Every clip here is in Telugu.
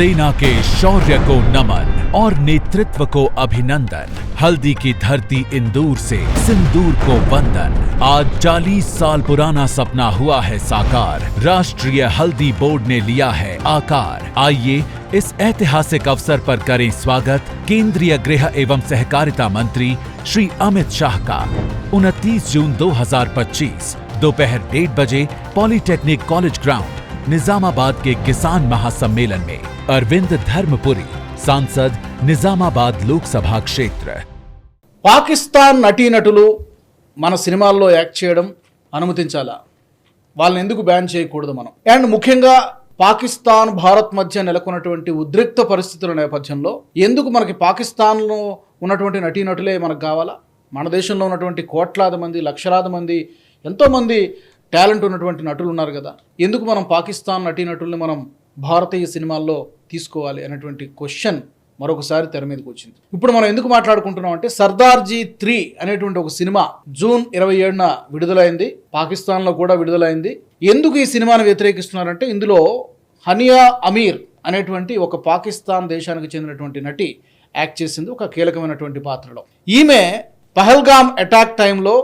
सेना के शौर्य को नमन और नेतृत्व को अभिनंदन। हल्दी की धरती इंदूर से सिंदूर को वंदन। आज 40 साल पुराना सपना हुआ है साकार। राष्ट्रीय हल्दी बोर्ड ने लिया है आकार। आइए इस ऐतिहासिक अवसर पर करें स्वागत केंद्रीय गृह एवं सहकारिता मंत्री श्री अमित शाह का। 29 जून 2025 दोपहर डेढ़ बजे पॉलिटेक्निक कॉलेज ग्राउंड। निजामाबाद के किसान महासम्मेलन में अरविंद धर्मपुरी सांसद निजामाबाद लोकसभा क्षेत्र పాకిస్తాన్ నటీనటులు మన సినిమాల్లో యాక్ట్ చేయడం అనుమతించాలా వాళ్ళని ఎందుకు బ్యాన్ చేయకూడదు మనం అండ్ ముఖ్యంగా పాకిస్తాన్ భారత్ మధ్య నెలకొన్నటువంటి ఉద్రిక్త పరిస్థితుల నేపథ్యంలో ఎందుకు మనకి పాకిస్తాన్లో ఉన్నటువంటి నటీనటులే మనకు కావాలా మన దేశంలో ఉన్నటువంటి కోట్లాది మంది లక్షలాది మంది ఎంతోమంది టాలెంట్ ఉన్నటువంటి నటులు ఉన్నారు కదా. ఎందుకు మనం పాకిస్తాన్ నటీనటుల్ని మనం భారతీయ సినిమాల్లో తీసుకోవాలి అనేటువంటి క్వశ్చన్ మరొకసారి తెర మీదకి వచ్చింది. ఇప్పుడు మనం ఎందుకు మాట్లాడుకుంటున్నాం అంటే సర్దార్జీ త్రీ అనేటువంటి ఒక సినిమా జూన్ ఇరవై ఏడున విడుదలైంది. పాకిస్తాన్లో కూడా విడుదలైంది. ఎందుకు ఈ సినిమాను వ్యతిరేకిస్తున్నారంటే ఇందులో హనియా అమీర్ అనేటువంటి ఒక పాకిస్తాన్ దేశానికి చెందినటువంటి నటి యాక్ట్ చేసింది ఒక కీలకమైనటువంటి పాత్రలో. ఈమె పహల్గామ్ అటాక్ టైంలో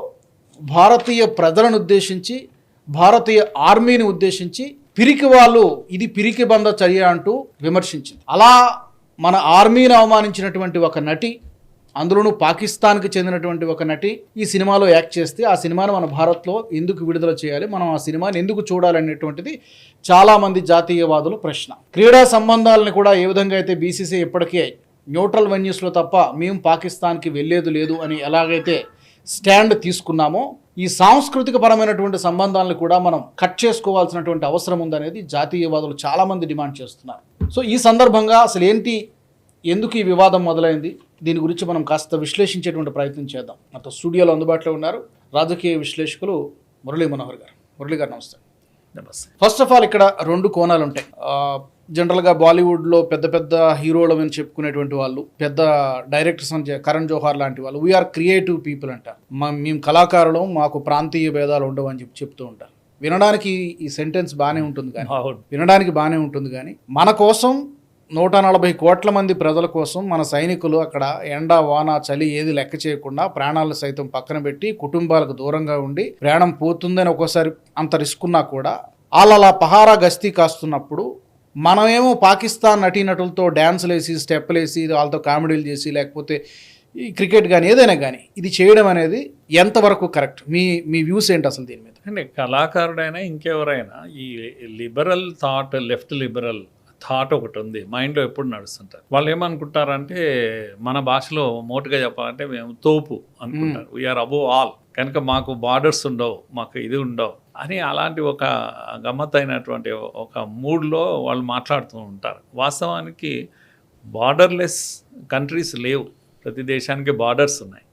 భారతీయ ప్రజలను ఉద్దేశించి భారతీయ ఆర్మీని ఉద్దేశించి పిరికి వాళ్ళు ఇది పిరికి బంద చర్య అంటూ విమర్శించింది. అలా మన ఆర్మీని అవమానించినటువంటి ఒక నటి అందులోనూ పాకిస్తాన్కి చెందినటువంటి ఒక నటి ఈ సినిమాలో యాక్ట్ చేస్తే ఆ సినిమాను మన భారత్లో ఎందుకు విడుదల చేయాలి మనం ఆ సినిమాని ఎందుకు చూడాలనేటువంటిది చాలామంది జాతీయవాదులు ప్రశ్న. క్రీడా సంబంధాలను కూడా ఏ విధంగా అయితే బీసీసీ ఇప్పటికే న్యూట్రల్ వెన్యూస్లో తప్ప మేము పాకిస్తాన్కి వెళ్ళేది లేదు అని ఎలాగైతే స్టాండ్ తీసుకున్నామో ఈ సాంస్కృతిక పరమైనటువంటి సంబంధాలను కూడా మనం కట్ చేసుకోవాల్సినటువంటి అవసరం ఉందనేది జాతీయవాదులు చాలామంది డిమాండ్ చేస్తున్నారు. సో ఈ సందర్భంగా అసలు ఏంటి ఎందుకు ఈ వివాదం మొదలైంది దీని గురించి మనం కాస్త విశ్లేషించేటువంటి ప్రయత్నం చేద్దాం. నాతో స్టూడియోలో అందుబాటులో ఉన్నారు రాజకీయ విశ్లేషకులు మురళీ మనోహర్ గారు. మురళీ గారు నమస్తే. నమస్తే. ఫస్ట్ ఆఫ్ ఆల్ ఇక్కడ రెండు కోణాలు ఉంటాయి జనరల్గా బాలీవుడ్లో పెద్ద పెద్ద హీరోలు అని చెప్పుకునేటువంటి వాళ్ళు పెద్ద డైరెక్టర్స్ అని కరణ్ జోహార్ లాంటి వాళ్ళు వీఆర్ క్రియేటివ్ పీపుల్ అంటారు మా మేము కళాకారులు మాకు ప్రాంతీయ భేదాలు ఉండవు అని చెప్పి చెప్తూ ఉంటారు. వినడానికి ఈ సెంటెన్స్ బాగానే ఉంటుంది కానీ వినడానికి బాగానే ఉంటుంది కానీ మన కోసం నూట నలభై కోట్ల మంది ప్రజల కోసం మన సైనికులు అక్కడ ఎండ వాన చలి ఏది లెక్క చేయకుండా ప్రాణాలు సైతం పక్కన పెట్టి కుటుంబాలకు దూరంగా ఉండి ప్రాణం పోతుందని ఒక్కోసారి అంత రిస్క్ ఉన్నా కూడా వాళ్ళు అలా పహారా గస్తీ కాస్తున్నప్పుడు మనమేమో పాకిస్తాన్ నటీనటులతో డ్యాన్సులు వేసి స్టెప్పులు వేసి వాళ్ళతో కామెడీలు చేసి లేకపోతే ఈ క్రికెట్ కానీ ఏదైనా కానీ ఇది చేయడం అనేది ఎంతవరకు కరెక్ట్? మీ మీ వ్యూస్ ఏంటి అసలు దీని మీద? అంటే కళాకారుడైనా ఇంకెవరైనా ఈ liberal thought left liberal thought ఒకటి ఉంది. మైండ్లో ఎప్పుడు నడుస్తుంటారు? వాళ్ళు ఏమనుకుంటారంటే మన భాషలో మోటుగా చెప్పాలంటే మేము తోపు అనుకుంటారు. వీఆర్ అబోవ్ ఆల్ కనుక మాకు బార్డర్స్ ఉండవు మాకు ఇది ఉండవు. అని అలాంటి ఒక గమ్మత్తైనటువంటి ఒక మూడ్లో వాళ్ళు మాట్లాడుతూ ఉంటారు. వాస్తవానికి బార్డర్లెస్ కంట్రీస్ లేవు. ప్రతి దేశానికి బార్డర్స్ ఉన్నాయి.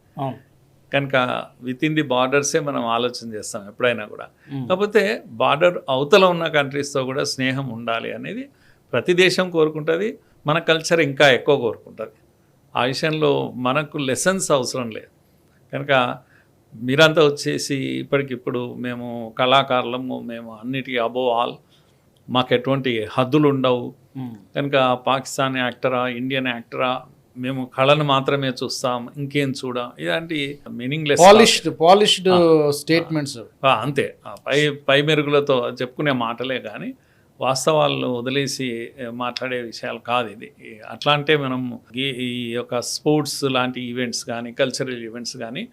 కనుక విత్ ఇన్ ది బార్డర్సే మనం ఆలోచన చేస్తాం ఎప్పుడైనా కూడా. కాకపోతే బార్డర్ అవతల ఉన్న కంట్రీస్తో కూడా స్నేహం ఉండాలి అనేది ప్రతి దేశం కోరుకుంటుంది. మన కల్చర్ ఇంకా ఎక్కువ కోరుకుంటుంది. ఆ విషయంలో మనకు లెసన్స్ అవసరం లేదు. కనుక మీరంతా వచ్చేసి ఇప్పటికిప్పుడు మేము కళాకారులము మేము అన్నిటికీ అబోవ్ ఆల్ మాకు ఎటువంటి హద్దులు ఉండవు. కనుక పాకిస్తానీ యాక్టరా ఇండియన్ యాక్టరా మేము కళను మాత్రమే చూస్తాం ఇంకేం చూడం. ఇలాంటి మీనింగ్లెస్ పాలిష్డ్ పాలిష్డ్ స్టేట్మెంట్స్ అంతే. పై పై మెరుగులతో చెప్పుకునే మాటలే కానీ వాస్తవాలను వదిలేసి మాట్లాడే విషయాలు కాదు ఇది. అట్లా అంటే మనం ఈ ఈ యొక్క స్పోర్ట్స్ లాంటి ఈవెంట్స్ కానీ కల్చరల్ ఈవెంట్స్ కానీ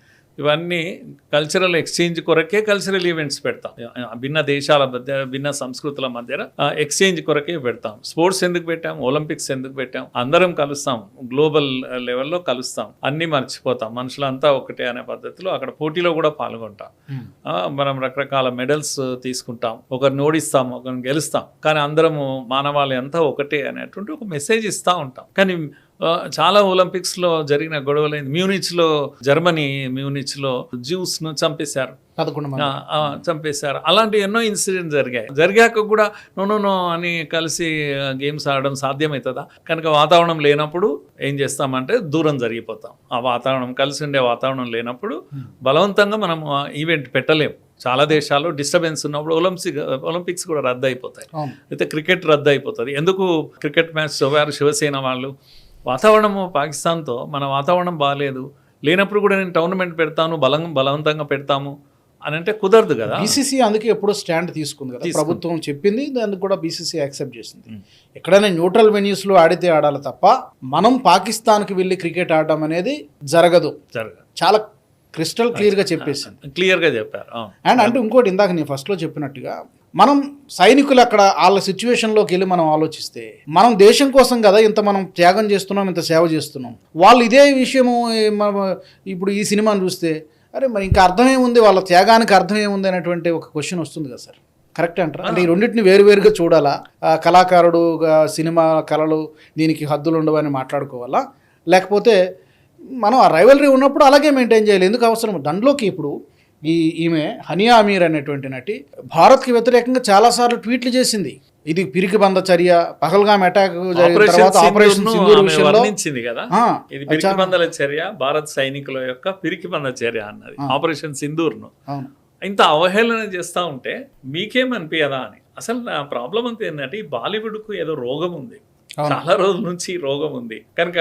ఇవన్నీ కల్చరల్ ఎక్స్చేంజ్ కొరకే కల్చరల్ ఈవెంట్స్ పెడతాం. భిన్న దేశాల మధ్య భిన్న సంస్కృతుల మధ్య ఎక్స్చేంజ్ కొరకే పెడతాం. స్పోర్ట్స్ ఎందుకు పెట్టాం? ఒలింపిక్స్ ఎందుకు పెట్టాం? అందరం కలుస్తాం. గ్లోబల్ లెవెల్లో కలుస్తాం. అన్నీ మర్చిపోతాం. మనుషులంతా ఒకటే అనే పద్ధతిలో అక్కడ పోటీలో కూడా పాల్గొంటాం. ఆ, మనం రకరకాల మెడల్స్ తీసుకుంటాం. ఒకరిని ఓడిస్తాం ఒకరిని గెలుస్తాం. కానీ అందరము మానవాళి అంతా ఒకటే అనేటువంటి ఒక మెసేజ్ ఇస్తూ ఉంటాం. కానీ చాలా ఒలింపిక్స్లో జరిగిన గొడవలైంది. మ్యూనిచ్లో జర్మనీ మ్యూనిచ్లో జ్యూస్ను చంపేశారు. చంపేశారు. అలాంటి ఎన్నో ఇన్సిడెంట్స్ జరిగాయి. జరిగాక కూడా నో అని కలిసి గేమ్స్ ఆడడం సాధ్యమవుతుందా కనుక వాతావరణం లేనప్పుడు ఏం చేస్తామంటే దూరం జరిగిపోతాం. ఆ వాతావరణం కలిసి ఉండే వాతావరణం లేనప్పుడు బలవంతంగా మనం ఈవెంట్ పెట్టలేము చాలా దేశాల్లో డిస్టర్బెన్స్ ఉన్నప్పుడు ఒలింపిక్స్ ఒలింపిక్స్ కూడా రద్దు అయిపోతాయి అయితే క్రికెట్ రద్దు అయిపోతుంది ఎందుకు క్రికెట్ మ్యాచ్ చదివారు శివసేన వాళ్ళు వాతావరణము పాకిస్తాన్తో మన వాతావరణం బాగాలేదు లేనప్పుడు కూడా నేను టోర్నమెంట్ పెడతాను బలం బలవంతంగా పెడతాము అని అంటే కుదరదు కదా. బీసీసీ అందుకే ఎప్పుడో స్టాండ్ తీసుకుంది కదా. ప్రభుత్వం చెప్పింది దానికి కూడా బీసీసీ యాక్సెప్ట్ చేసింది. ఎక్కడైనా న్యూట్రల్ వెన్యూస్లో ఆడితే ఆడాలి తప్ప మనం పాకిస్తాన్కి వెళ్ళి క్రికెట్ ఆడడం అనేది జరగదు. జరగదు. చాలా క్రిస్టల్ క్లియర్గా చెప్పేసింది. క్లియర్గా చెప్పారు. అండ్ అంటే ఇంకోటి ఇందాక నేను ఫస్ట్లో చెప్పినట్టుగా మనం సైనికులు అక్కడ వాళ్ళ సిచ్యువేషన్లోకి వెళ్ళి మనం ఆలోచిస్తే మనం దేశం కోసం కదా ఇంత మనం త్యాగం చేస్తున్నాం ఇంత సేవ చేస్తున్నాం. వాళ్ళు ఇదే విషయము ఇప్పుడు ఈ సినిమాను చూస్తే అరే మరి ఇంకా అర్థమేముంది? వాళ్ళ త్యాగానికి అర్థమేముంది అనేటువంటి ఒక క్వశ్చన్ వస్తుంది కదా సార్. కరెక్ట్ అంటారా? అంటే ఈ రెండింటిని వేరువేరుగా చూడాలా? ఆ, కళాకారుడు ఆ, సినిమా కళలు దీనికి హద్దులు ఉండవని మాట్లాడుకోవాలా? లేకపోతే మనం ఆ రైవలరీ ఉన్నప్పుడు అలాగే మెయింటైన్ చేయాలి. ఎందుకు అవసరం? దాంట్లోకి ఇప్పుడు ఈ ఈమె హనియా అమీర్ అనేటువంటి నటి భారత్కి వ్యతిరేకంగా చాలాసార్లు ట్వీట్లు చేసింది. ఇది పిరికి బంద చర్య పహల్గామ్ అటాక్ జరిగిన ఆపరేషన్ తర్వాత ఆపరేషన్ సింధూర్ను సింధూర్ విషయంలో కదా. ఇది పిరికి బందల చర్య భారత్ సైనికుల యొక్క పిరికి బంద చర్య అన్నది. ఆపరేషన్ సింధూర్ను. ఇంత అవహేళన చేస్తా ఉంటే మీకేమనిపించదా అని? అసలు నా ప్రాబ్లం అంతా ఏంటంటే ఈ బాలీవుడ్కు ఏదో రోగం ఉంది. చాలా రోజుల నుంచి రోగం ఉంది. కనుక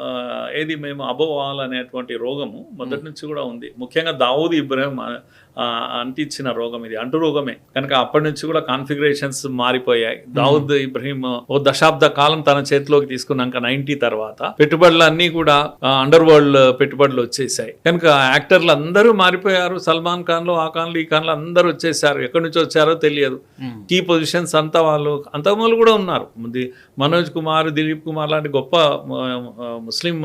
ఆ, ఏది మేము అబోవాల్ అనేటువంటి రోగము మొదటి నుంచి కూడా ఉంది. ముఖ్యంగా దావూద్ ఇబ్రాహిం అంటించిన రోగం ఇది. అంటు రోగమే. కనుక అప్పటి నుంచి కూడా కాన్ఫిగరేషన్స్ మారిపోయాయి. దావూద్ ఇబ్రహీం ఓ దశాబ్ద కాలం తన చేతిలోకి తీసుకున్నాక నైన్టీ తర్వాత పెట్టుబడులు అన్నీ కూడా అండర్ వరల్డ్ పెట్టుబడులు వచ్చేసాయి. కనుక యాక్టర్లు అందరూ మారిపోయారు. సల్మాన్ ఖాన్లు ఆ ఖాన్లు ఈ ఖాన్లు అందరూ వచ్చేసారు. ఎక్కడి నుంచి వచ్చారో తెలియదు. కీ పొజిషన్స్ అంతా వాళ్ళు అంతకుముందు కూడా ఉన్నారు. మనోజ్ కుమార్ దిలీప్ కుమార్ లాంటి గొప్ప ముస్లిం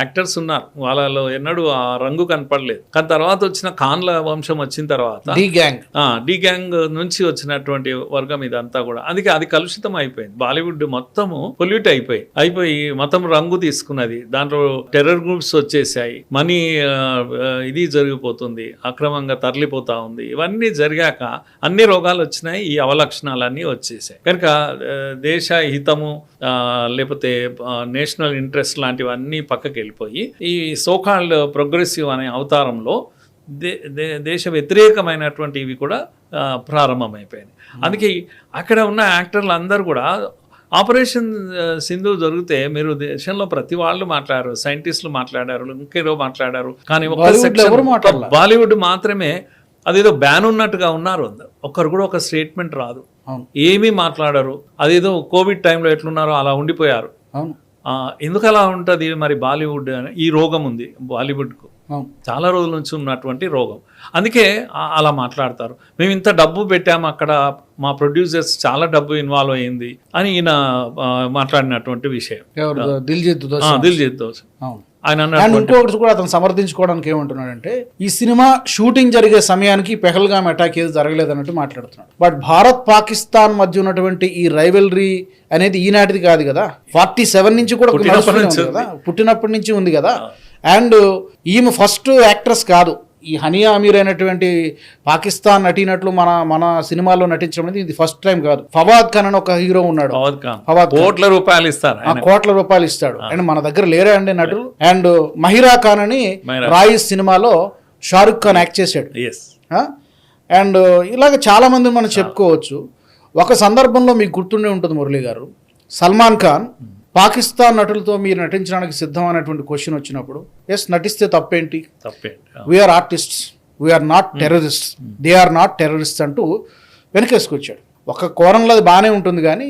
యాక్టర్స్ ఉన్నారు. వాళ్ళలో ఎన్నడూ ఆ రంగు కనపడలేదు. కానీ తర్వాత వచ్చిన ఖాన్ల వంశం వచ్చిన తర్వాత డి గ్యాంగ్. డి గ్యాంగ్ నుంచి వచ్చినటువంటి వర్గం ఇదంతా కూడా. అందుకే అది కలుషితం అయిపోయింది. బాలీవుడ్ మొత్తము పొల్యూట్ అయిపోయి అయిపోయి మొత్తం రంగు తీసుకున్నది. దాంట్లో టెర్రర్ గ్రూప్స్ వచ్చేసాయి. మనీ ఇది జరిగిపోతుంది. అక్రమంగా తరలిపోతా ఉంది. ఇవన్నీ జరిగాక అన్ని రోగాలు వచ్చినాయి. ఈ అవలక్షణాలన్నీ వచ్చేసాయి. కనుక దేశ హితము లేకపోతే నేషనల్ ఇంట్రెస్ట్ లాంటివన్నీ పక్కకి వెళ్ళిపోయి ఈ సోకాల్డ్ ప్రోగ్రెసివ్ అనే అవతారంలో దే దేశ వ్యతిరేకమైనటువంటి ఇవి కూడా ప్రారంభమైపోయినాయి. అందుకే అక్కడ ఉన్న యాక్టర్లు అందరూ కూడా ఆపరేషన్ సింధు జరిగితే మీరు దేశంలో ప్రతి వాళ్ళు మాట్లాడారు సైంటిస్టులు మాట్లాడారు ఇంకేదో మాట్లాడారు కానీ? బాలీవుడ్ మాత్రమే అదేదో బ్యాన్ ఉన్నట్టుగా ఉన్నారు ఒక్కరు కూడా ఒక స్టేట్మెంట్ రాదు. ఏమీ మాట్లాడరు. అదేదో కోవిడ్ టైంలో ఎట్లున్నారో అలా ఉండిపోయారు. అవును. ఆ, ఎందుకు అలా ఉంటుంది మరి బాలీవుడ్ అని? ఈ రోగం ఉంది బాలీవుడ్కు చాలా రోజుల నుంచి ఉన్నటువంటి రోగం. అందుకే అలా మాట్లాడతారు. మేము ఇంత డబ్బు పెట్టాము అక్కడ మా ప్రొడ్యూసర్స్ చాలా డబ్బు ఇన్వాల్వ్ అయింది అని ఈయన మాట్లాడినటువంటి విషయం. దిల్జిత్ దిల్జీత్ దోస్ ఆయన ఇంకొకటి కూడా అతను సమర్థించుకోవడానికి ఏమంటున్నాడంటే ఈ సినిమా షూటింగ్ జరిగే సమయానికి పెహల్గామ్ అటాక్ ఏది జరగలేదు అన్నట్టు మాట్లాడుతున్నాడు. బట్ భారత్ పాకిస్తాన్ మధ్య ఉన్నటువంటి ఈ రైవలరీ అనేది ఈనాటిది కాదు కదా. ఫార్టీ సెవెన్ నుంచి కూడా పుట్టినప్పటి నుంచి ఉంది కదా. అండ్ ఈమె ఫస్ట్ యాక్ట్రెస్ కాదు. ఈ హనియా అమీర్ అయినటువంటి పాకిస్తాన్ నటినట్లు మన మన సినిమాలో నటించడం అనేది ఇది ఫస్ట్ టైం కాదు. ఫవాద్ ఖాన్ అని ఒక హీరో ఉన్నాడు. ఫవాద్. కోట్ల రూపాయలు ఇస్తారు ఆ కోట్ల రూపాయలు ఇస్తాడు. అండ్ మన దగ్గర లేరే అండి నటులు అండ్ మహిరా ఖాన్ అని. రాయిస్ సినిమాలో షారుఖ్ ఖాన్ యాక్ట్ చేశాడు. అండ్ ఇలాగ చాలా మంది మనం చెప్పుకోవచ్చు. ఒక సందర్భంలో మీకు గుర్తుండే ఉంటుంది మురళి గారు. సల్మాన్ ఖాన్ పాకిస్తాన్ నటులతో మీరు నటించడానికి సిద్ధం అనేటువంటి క్వశ్చన్ వచ్చినప్పుడు ఎస్ నటిస్తే తప్పేంటి? తప్పేంటి we are artists we are not terrorist they are not terrorist అంటూ వెనకేసుకొచ్చాడు. ఒక కోణంలో అది బాగానే ఉంటుంది కానీ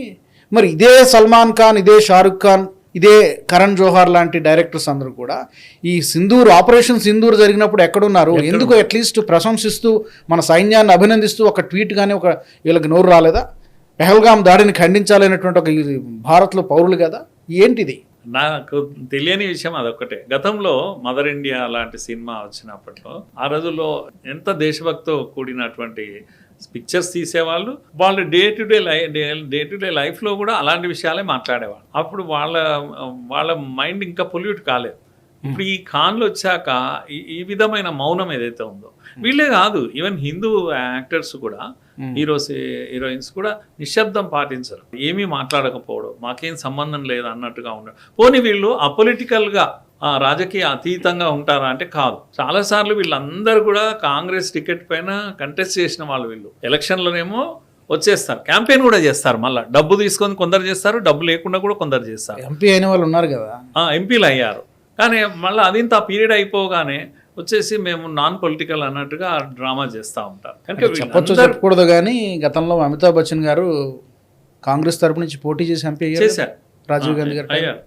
మరి ఇదే సల్మాన్ ఖాన్ ఇదే షారుఖ్ ఖాన్ ఇదే కరణ్ జోహార్ లాంటి డైరెక్టర్స్ అందరూ కూడా ఈ సింధూర్ ఆపరేషన్ సింధూర్ జరిగినప్పుడు ఎక్కడున్నారు? ఎందుకు అట్లీస్ట్ ప్రశంసిస్తూ మన సైన్యాన్ని అభినందిస్తూ ఒక ట్వీట్ కానీ ఒక వీళ్ళకి నోరు రాలేదా? పెహల్గాం దాడిని ఖండించాలనేటువంటి ఒక భారత్లో పౌరులు కదా? ఏంటిది? నాకు తెలియని విషయం అదొక్కటే. గతంలో మదర్ ఇండియా లాంటి సినిమా వచ్చినప్పట్లో ఆ రోజుల్లో ఎంత దేశభక్తితో కూడినటువంటి పిక్చర్స్ తీసేవాళ్ళు వాళ్ళు day to day life day to day లైఫ్లో కూడా అలాంటి విషయాలే మాట్లాడేవాళ్ళు. అప్పుడు వాళ్ళ వాళ్ళ మైండ్ ఇంకా పొల్యూట్ కాలేదు. ఇప్పుడు ఈ ఖాన్లు వచ్చాక ఈ- ఈ విధమైన మౌనం ఏదైతే ఉందో వీళ్ళే కాదు ఈవెన్ హిందూ యాక్టర్స్ కూడా హీరోస్ హీరోయిన్స్ కూడా నిశ్శబ్దం పాటించరు. ఏమీ మాట్లాడకపోవడం మాకేం సంబంధం లేదు అన్నట్టుగా ఉండడం. పోనీ వీళ్ళు అపొలిటికల్గా ఆ, రాజకీయ అతీతంగా ఉంటారా అంటే కాదు. చాలాసార్లు వీళ్ళందరూ కూడా కాంగ్రెస్ టికెట్ పైన కంటెస్ట్ చేసిన వాళ్ళు వీళ్ళు. ఎలక్షన్లోనేమో వచ్చేస్తారు. క్యాంపెయిన్ కూడా చేస్తారు మళ్ళీ. డబ్బు తీసుకొని కొందరు చేస్తారు డబ్బు లేకుండా కూడా కొందరు చేస్తారు. ఎంపీ అయిన వాళ్ళు ఉన్నారు కదా. ఆ, ఎంపీలు అయ్యారు. కానీ మళ్ళీ అదింత పీరియడ్ అయిపోగానే వచ్చేసి మేము నాన్ పొలిటికల్ అన్నట్టుగా డ్రామా చేస్తూ ఉంటారు కనుక చెప్పొచ్చు చెప్పకూడదు కానీ గతంలో అమితాబ్ బచ్చన్ గారు కాంగ్రెస్ తరపు నుంచి పోటీ చేసి ఎంపీ చేశారు. రాజీవ్ గాంధీ గారు అయ్యారు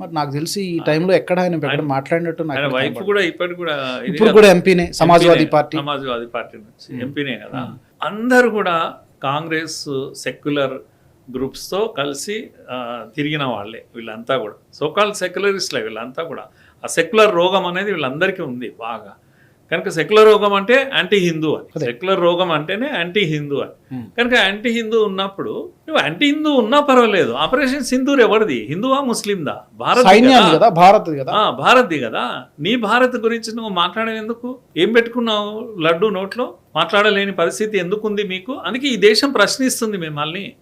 మరి నాకు తెలిసి ఈ టైంలో ఎక్కడ ఆయన ఎక్కడ మాట్లాడినట్టు నాకు వైఫ్. కూడా ఇప్పటికి కూడా ఇప్పుడు కూడా ఎంపీనే సమాజ్వాదీ పార్టీ. సమాజ్వాదీ పార్టీ నుంచి ఎంపీనే కదా. అందరూ కూడా కాంగ్రెస్ సెక్యులర్ గ్రూప్స్తో కలిసి తిరిగిన వాళ్ళే వీళ్ళంతా కూడా. సోకాల్ సెక్యులరిస్ట్లే వీళ్ళంతా కూడా. ఆ సెక్యులర్ రోగం అనేది వీళ్ళందరికీ ఉంది బాగా. కనుక సెక్యులర్ రోగం అంటే యాంటీ హిందూ అని సెక్యులర్ రోగం అంటేనే యాంటీ హిందూ అని. కనుక యాంటీ హిందూ ఉన్నప్పుడు నువ్వు యాంటీ హిందూ ఉన్నా పర్వాలేదు. ఆపరేషన్ సింధూర్ ఎవరిది? హిందువా ముస్లిందా? భారత్ కదా. భారత్ కదా. భారత్ది కదా. నీ భారత్ గురించి నువ్వు మాట్లాడేందుకు ఏం పెట్టుకున్నావు లడ్డు నోట్లో? మాట్లాడలేని పరిస్థితి ఎందుకు ఉంది మీకు? అందుకే ఈ దేశం ప్రశ్నిస్తుంది మిమ్మల్ని.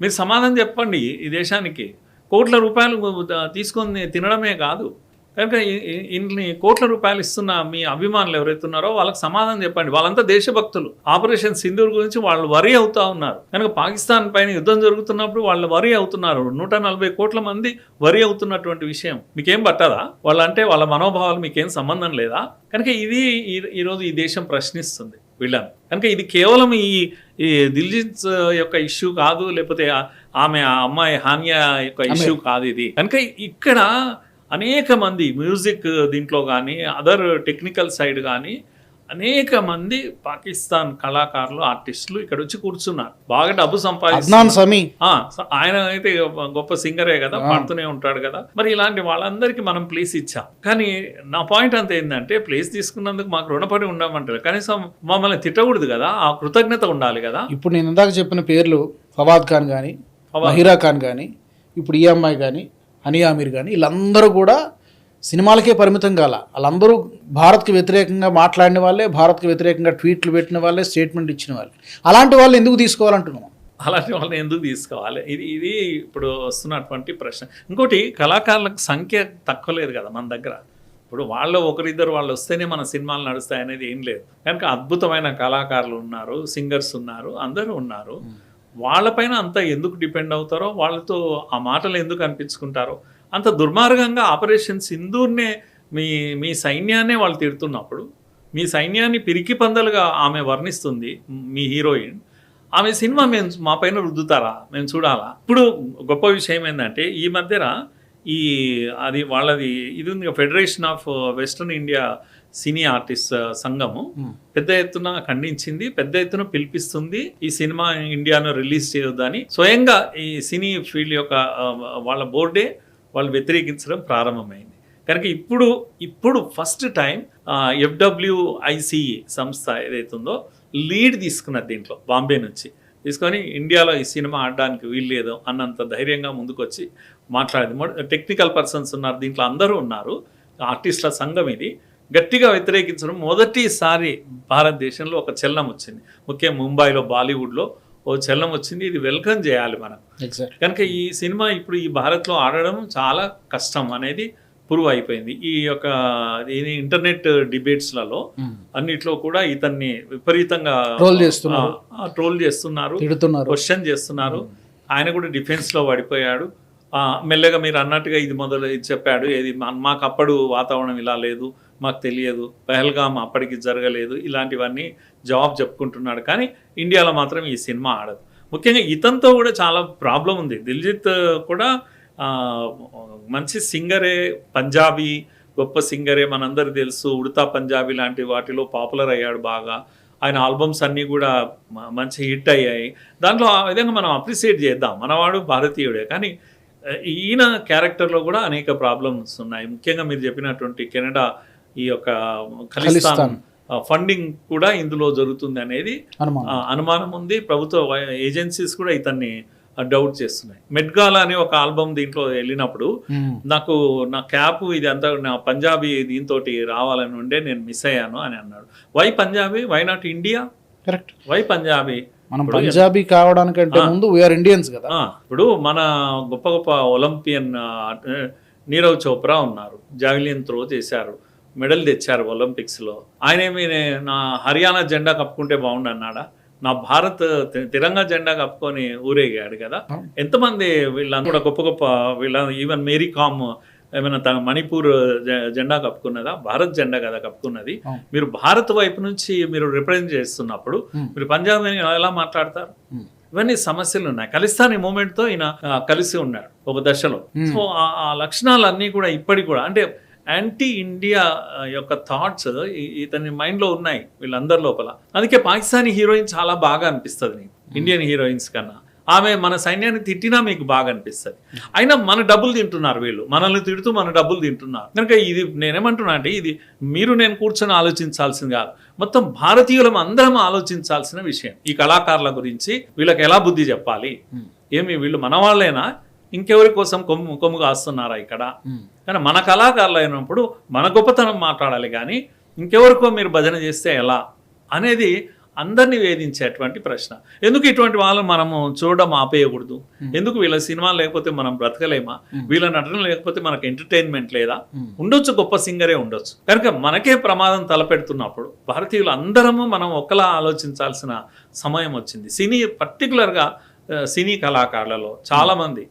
మీరు సమాధానం చెప్పండి ఈ దేశానికి. కోట్ల రూపాయలు తీసుకొని తినడమే కాదు. కనుక ఇన్ని కోట్ల రూపాయలు ఇస్తున్న మీ అభిమానులు ఎవరైతే ఉన్నారో వాళ్ళకి సమాధానం చెప్పండి. వాళ్ళంతా దేశభక్తులు. ఆపరేషన్ సింధూర్ గురించి వాళ్ళు వరి అవుతా ఉన్నారు. కనుక పాకిస్తాన్ పైన యుద్ధం జరుగుతున్నప్పుడు వాళ్ళు వరి అవుతున్నారు. నూట నలభై కోట్ల మంది వరి అవుతున్నటువంటి విషయం మీకేం పట్టదా? వాళ్ళంటే వాళ్ళ మనోభావాలు మీకేం సంబంధం లేదా? కనుక ఇది ఈ- ఈరోజు ఈ దేశం ప్రశ్నిస్తుంది వీళ్ళని. కనుక ఇది కేవలం ఈ ఈ దిల్జిత్ యొక్క ఇష్యూ కాదు లేకపోతే ఆమె ఆ అమ్మాయి హానియా యొక్క ఇష్యూ కాదు ఇది. కనుక ఇక్కడ అనేక మంది మ్యూజిక్ దీంట్లో కానీ అదర్ టెక్నికల్ సైడ్ కానీ అనేక మంది పాకిస్తాన్ కళాకారులు ఆర్టిస్టులు ఇక్కడ వచ్చి కూర్చున్నారు. బాగా డబ్బు సంపాదిస్తున్నారు. ఆయన అయితే గొప్ప సింగరే కదా పాడుతూనే ఉంటాడు కదా. మరి ఇలాంటి వాళ్ళందరికీ మనం ప్లేస్ ఇచ్చాం. కానీ నా పాయింట్ అంత ఏంటంటే ప్లేస్ తీసుకున్నందుకు మాకు రుణపడి ఉండమంటారు. కనీసం మమ్మల్ని తిట్టకూడదు కదా ఆ కృతజ్ఞత ఉండాలి కదా. ఇప్పుడు నేను ఇందాక చెప్పిన పేర్లు ఫవాద్ ఖాన్ కానీ. మహిరా ఖాన్ కానీ ఇప్పుడు ఈ అమ్మాయి కానీ హనియా అమీర్ కానీ వీళ్ళందరూ కూడా సినిమాలకే పరిమితం కాల. వాళ్ళందరూ భారత్కి వ్యతిరేకంగా మాట్లాడిన వాళ్ళే భారత్కి వ్యతిరేకంగా ట్వీట్లు పెట్టిన వాళ్ళే స్టేట్మెంట్ ఇచ్చిన వాళ్ళే. అలాంటి వాళ్ళు ఎందుకు తీసుకోవాలంటున్నాం అలాంటి వాళ్ళని ఎందుకు తీసుకోవాలి? ఇది ఇది ఇప్పుడు వస్తున్నటువంటి ప్రశ్న. ఇంకోటి కళాకారులకు సంఖ్య తక్కువ లేదు కదా మన దగ్గర. ఇప్పుడు వాళ్ళు ఒకరిద్దరు వాళ్ళు వస్తేనే మన సినిమాలు నడుస్తాయి అనేది ఏం లేదు. కనుక అద్భుతమైన కళాకారులు ఉన్నారు సింగర్స్ ఉన్నారు అందరూ ఉన్నారు. వాళ్ళపైన అంత ఎందుకు డిపెండ్ అవుతారో వాళ్ళతో ఆ మాటలు ఎందుకు అనిపించుకుంటారో అంత దుర్మార్గంగా ఆపరేషన్ సింధూర్నే మీ మీ సైన్యాన్నే వాళ్ళు తిడుతున్నప్పుడు మీ సైన్యాన్ని పిరికి పందలుగా ఆమె వర్ణిస్తుంది మీ హీరోయిన్. ఆమె సినిమా మేము మా పైన రుద్దుతారా? మేము చూడాలా? ఇప్పుడు గొప్ప విషయం ఏంటంటే ఈ మధ్యన ఈ అది వాళ్ళది ఇది ఉంది federation of western India cine artist సంఘము పెద్ద ఎత్తున ఖండించింది పెద్ద ఎత్తున పిలిపిస్తుంది ఈ సినిమా ఇండియాలో రిలీజ్ చేయొద్దని. స్వయంగా ఈ సినీ ఫీల్డ్ యొక్క వాళ్ళ బోర్డే వాళ్ళు వ్యతిరేకించడం ప్రారంభమైంది. కనుక ఇప్పుడు ఇప్పుడు ఫస్ట్ టైం ఎఫ్డబ్ల్యూఐసిఈ సంస్థ ఏదైతుందో లీడ్ తీసుకున్నది దీంట్లో బాంబే నుంచి. తీసుకొని ఇండియాలో ఈ సినిమా ఆడడానికి వీల్లేదు అన్నంత ధైర్యంగా ముందుకొచ్చి మాట్లాడింది. టెక్నికల్ పర్సన్స్ ఉన్నారు దీంట్లో అందరూ ఉన్నారు. ఆర్టిస్టుల సంఘం ఇది. గట్టిగా వ్యతిరేకించడం మొదటిసారి భారతదేశంలో ఒక చలనం వచ్చింది. ముఖ్యంగా ముంబైలో బాలీవుడ్లో ఓ చలనం వచ్చింది. ఇది వెల్కమ్ చేయాలి మనం. కనుక ఈ సినిమా ఇప్పుడు ఈ భారత్లో ఆడడం చాలా కష్టం అనేది ప్రూవ్ అయిపోయింది. ఈ యొక్క ఇంటర్నెట్ డిబేట్స్లలో అన్నిట్లో కూడా ఇతన్ని విపరీతంగా Troll చేస్తున్నారు. ట్రోల్ చేస్తున్నారు. క్వశ్చన్ చేస్తున్నారు. ఆయన కూడా డిఫెన్స్లో పడిపోయాడు. మెల్లగా మీరు అన్నట్టుగా ఇది మొదలు ఇది చెప్పాడు. ఏది మాకు అప్పుడు వాతావరణం ఇలా లేదు. మాకు తెలియదు పెహల్గామ్ అప్పటికి జరగలేదు ఇలాంటివన్నీ జవాబు చెప్పుకుంటున్నాడు. కానీ ఇండియాలో మాత్రం ఈ సినిమా ఆడదు. ముఖ్యంగా ఇతనితో కూడా చాలా ప్రాబ్లం ఉంది. దిల్జిత్ కూడా మంచి సింగరే పంజాబీ గొప్ప సింగరే మనందరు తెలుసు. ఉడతా పంజాబీ లాంటి వాటిలో పాపులర్ అయ్యాడు బాగా. ఆయన ఆల్బమ్స్ అన్నీ కూడా మంచి హిట్ అయ్యాయి. దాంట్లో ఆ విధంగా మనం అప్రిసియేట్ చేద్దాం. మనవాడు భారతీయుడే. కానీ ఈయన క్యారెక్టర్లో కూడా అనేక ప్రాబ్లమ్స్ ఉన్నాయి. ముఖ్యంగా మీరు చెప్పినటువంటి కెనడా ఈ యొక్క ఖలిస్తాన్. ఫండింగ్ కూడా ఇందులో జరుగుతుంది అనేది అనుమానం. ఉంది. ప్రభుత్వ ఏజెన్సీస్ కూడా ఇతన్ని డౌట్ చేస్తున్నాయి. మెడ్గాల్ అనే ఒక ఆల్బమ్ దీంట్లో వెళ్ళినప్పుడు. నాకు నా క్యాప్ ఇది అంతా నా పంజాబీ దీంతో రావాలని ఉండే నేను మిస్ అయ్యాను అని అన్నాడు. Why Punjabi why not India correct why Punjabi మనం పంజాబీ కావడానికంటే ముందు వీఆర్ ఇండియన్స్ కదా. ఇప్పుడు మన గొప్ప గొప్ప ఒలింపియన్ నీరవ్ చోప్రా ఉన్నారు. జావిలియన్ త్రో చేశారు. మెడల్ తెచ్చారు ఒలింపిక్స్లో. ఆయన ఏమి నే- హర్యానా జెండా కప్పుకుంటే బాగుండు అన్నాడా నా భారత్ తిరంగా జెండా కప్పుకొని ఊరేగాడు కదా. ఎంతమంది వీళ్ళందరూ కూడా గొప్ప గొప్ప వీళ్ళ ఈవెన్ మేరీ కామ్ ఏమైనా తన మణిపూర్ జెండా కప్పుకున్నదా? భారత్ జెండా కదా కప్పుకున్నది. మీరు భారత్ వైపు నుంచి మీరు రిప్రజెంట్ చేస్తున్నప్పుడు. మీరు పంజాబ్ ఎలా మాట్లాడతారు. ఇవన్నీ సమస్యలు ఉన్నాయి. ఖలిస్తానీ మూమెంట్తో ఈయన కలిసి ఉన్నాడు ఒక దశలో. సో ఆ- ఆ లక్షణాలన్నీ కూడా ఇప్పటికి కూడా అంటే యాంటీ ఇండియా యొక్క థాట్స్ ఇతని మైండ్లో ఉన్నాయి వీళ్ళందరి లోపల. అందుకే పాకిస్తానీ హీరోయిన్ చాలా బాగా అనిపిస్తుంది నీకు. ఇండియన్ హీరోయిన్స్ కన్నా. ఆమె మన సైన్యాన్ని తిట్టినా మీకు బాగా అనిపిస్తుంది. అయినా మన డబ్బులు తింటున్నారు వీళ్ళు. మనల్ని తిడుతూ మన డబ్బులు తింటున్నారు. కనుక ఇది నేనేమంటున్నా అంటే ఇది మీరు నేను కూర్చొని ఆలోచించాల్సింది కాదు. మొత్తం భారతీయులం అందరం ఆలోచించాల్సిన విషయం. ఈ కళాకారుల గురించి వీళ్ళకి ఎలా బుద్ధి చెప్పాలి? ఏమి వీళ్ళు మన వాళ్ళేనా ఇంకెవరి కోసం కొమ్ము కొమ్ము కాస్తున్నారా ఇక్కడ? కానీ మన కళాకారులు అయినప్పుడు మన గొప్పతనం మాట్లాడాలి కానీ ఇంకెవరికో మీరు భజన చేస్తే ఎలా అనేది అందరినీ వేధించేటువంటి ప్రశ్న. ఎందుకు ఇటువంటి వాళ్ళని మనము చూడడం ఆపేయకూడదు? ఎందుకు వీళ్ళ సినిమా లేకపోతే మనం బ్రతకలేమా? వీళ్ళ నటన లేకపోతే మనకు ఎంటర్టైన్మెంట్ లేదా? ఉండొచ్చు గొప్ప సింగరే ఉండొచ్చు. కనుక మనకే ప్రమాదం తలపెడుతున్నప్పుడు భారతీయులు అందరము మనం ఒకలా ఆలోచించాల్సిన సమయం వచ్చింది. సినీ పర్టికులర్గా సినీ కళాకారులలో చాలా మంది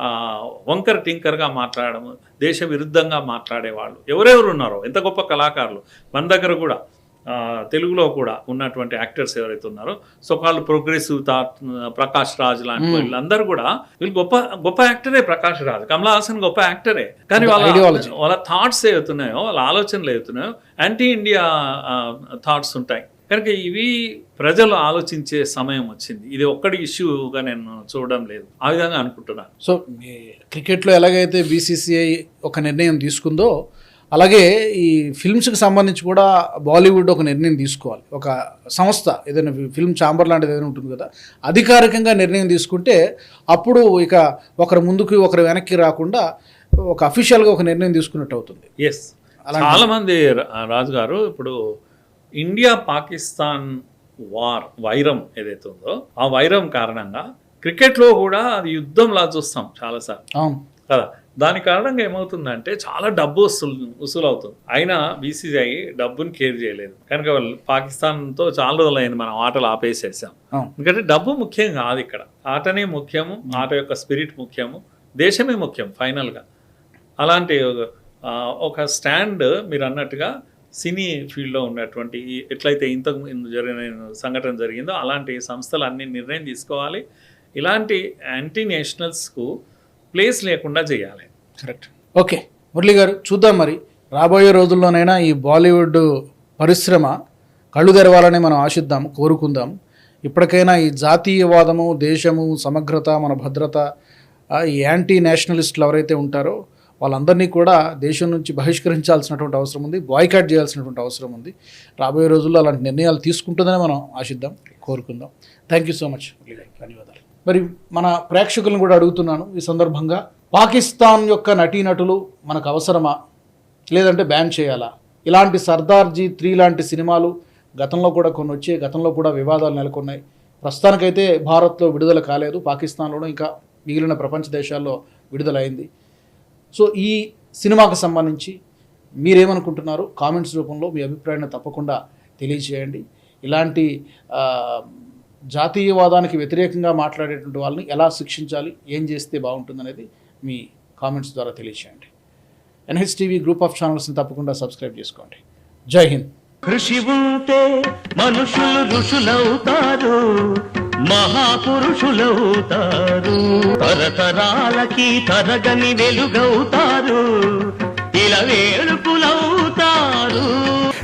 ఆ, వంకర్ టింకర్గా మాట్లాడడం దేశ విరుద్ధంగా మాట్లాడేవాళ్ళు. ఎవరెవరు ఉన్నారో ఎంత గొప్ప కళాకారులు. మన దగ్గర కూడా తెలుగులో కూడా ఉన్నటువంటి యాక్టర్స్ ఎవరైతే ఉన్నారో సో కాళ్ళు ప్రోగ్రెసివ్ థాట్ ప్రకాష్ రాజ్ లాంటి వీళ్ళందరూ కూడా వీళ్ళు గొప్ప గొప్ప యాక్టరే ప్రకాష్ రాజ్. కమలా హాసన్ గొప్ప యాక్టరే. కానీ వాళ్ళ. వాళ్ళ థాట్స్ ఏవైతున్నాయో వాళ్ళ ఆలోచనలు ఏవైతున్నాయో యాంటీ ఇండియా థాట్స్ ఉంటాయి. కనుక ఇవి ప్రజలు ఆలోచించే సమయం వచ్చింది. ఇది ఒక్కడి ఇష్యూగా నేను చూడడం లేదు. ఆ విధంగా అనుకుంటున్నాను. సో క్రికెట్లో ఎలాగైతే బీసీసీఐ ఒక నిర్ణయం తీసుకుందో అలాగే ఈ ఫిల్మ్స్కి సంబంధించి కూడా బాలీవుడ్ ఒక నిర్ణయం తీసుకోవాలి. ఒక సంస్థ ఏదైనా ఫిల్మ్ ఛాంబర్ లాంటిది ఏదైనా ఉంటుంది కదా అధికారికంగా నిర్ణయం తీసుకుంటే అప్పుడు ఇక ఒకరు ముందుకు ఒకరు వెనక్కి రాకుండా ఒక అఫీషియల్గా ఒక నిర్ణయం తీసుకున్నట్టు అవుతుంది. ఎస్ చాలా మంది రా- రాజు గారు ఇప్పుడు ఇండియా పాకిస్తాన్ వార్ వైరం ఏదైతే ఉందో ఆ వైరం కారణంగా క్రికెట్లో కూడా అది యుద్ధంలా చూస్తాం చాలాసార్లు. కదా? దాని కారణంగా ఏమవుతుందంటే చాలా డబ్బు వసూలు వసూలు అవుతుంది అయినా బీసీసీఐ డబ్బుని కేర్ చేయలేదు. కనుక వాళ్ళు పాకిస్తాన్తో చాలా రోజులైంది మనం ఆటలు ఆపేసేసాం. ఎందుకంటే డబ్బు ముఖ్యం కాదు ఇక్కడ. ఆటనే ముఖ్యము ఆట యొక్క స్పిరిట్ ముఖ్యము దేశమే ముఖ్యం ఫైనల్గా అలాంటి ఒక స్టాండ్ మీరు అన్నట్టుగా సినీ ఫీల్డ్లో ఉన్నటువంటి ఎట్లయితే ఇంతకు ముందు జరిగిన సంఘటన జరిగిందో అలాంటి సంస్థలు అన్ని నిర్ణయం తీసుకోవాలి. ఇలాంటి యాంటీ నేషనల్స్కు ప్లేస్ లేకుండా చేయాలి. కరెక్ట్. ఓకే. మురళి గారు చూద్దాం మరి. రాబోయే రోజుల్లోనైనా ఈ బాలీవుడ్ పరిశ్రమ కళ్ళు తెరవాలని మనం ఆశిద్దాం కోరుకుందాం. ఇప్పటికైనా ఈ జాతీయవాదము దేశము సమగ్రత మన భద్రత ఈ యాంటీ నేషనలిస్టులు ఎవరైతే ఉంటారో వాళ్ళందరినీ కూడా దేశం నుంచి బహిష్కరించాల్సినటువంటి అవసరం ఉంది బాయ్కాట్ చేయాల్సినటువంటి అవసరం ఉంది. రాబోయే రోజుల్లో అలాంటి నిర్ణయాలు తీసుకుంటుందని మనం ఆశిద్దాం కోరుకుందాం. థ్యాంక్ యూ సో మచ్ ధన్యవాదాలు. మరి మన ప్రేక్షకులను కూడా అడుగుతున్నాను ఈ సందర్భంగా. పాకిస్తాన్ యొక్క నటీనటులు మనకు అవసరమా? లేదంటే బ్యాన్ చేయాలా? ఇలాంటి సర్దార్జీ త్రీ లాంటి సినిమాలు గతంలో కూడా కొన్ని వచ్చాయి గతంలో కూడా వివాదాలు నెలకొన్నాయి. ప్రస్తుతానికైతే భారత్లో విడుదల కాలేదు పాకిస్తాన్లోనూ ఇంకా మిగిలిన ప్రపంచ దేశాల్లో విడుదలైంది. సో ఈ సినిమాకు సంబంధించి మీరేమనుకుంటున్నారు కామెంట్స్ రూపంలో మీ అభిప్రాయాన్ని తప్పకుండా తెలియజేయండి. ఇలాంటి జాతీయవాదానికి వ్యతిరేకంగా మాట్లాడేటువంటి వాళ్ళని ఎలా శిక్షించాలి ఏం చేస్తే బాగుంటుందనేది మీ కామెంట్స్ ద్వారా తెలియజేయండి. ఎన్హెచ్ టీవీ గ్రూప్ ఆఫ్ ఛానల్స్ని తప్పకుండా సబ్స్క్రైబ్ చేసుకోండి. జై హింద్. కృషి ఉంటే మనుషులు ఋషులవుతారు. మహాపురుషులవుతారు తరతరాలకి తరగని వెలుగవుతారు ఇలా వేడుకులవుతారు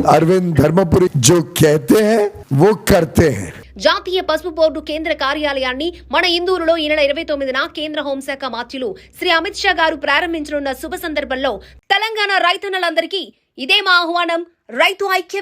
अरविंद धर्मपुरी जो कहते हैं वो करते हैं జాతీయ పసుపు బోర్డు కేంద్ర కార్యాలయాన్ని మన ఇందూరులో ఈ నెల ఇరవై తొమ్మిదిన కేంద్ర హోంశాఖ మార్చులు శ్రీ అమిత్ షా గారు ప్రారంభించనున్న శుభ సందర్భంలో తెలంగాణ రైతన్నలందరికీ ఇదే మా ఆహ్వానం రైతు ఐక్య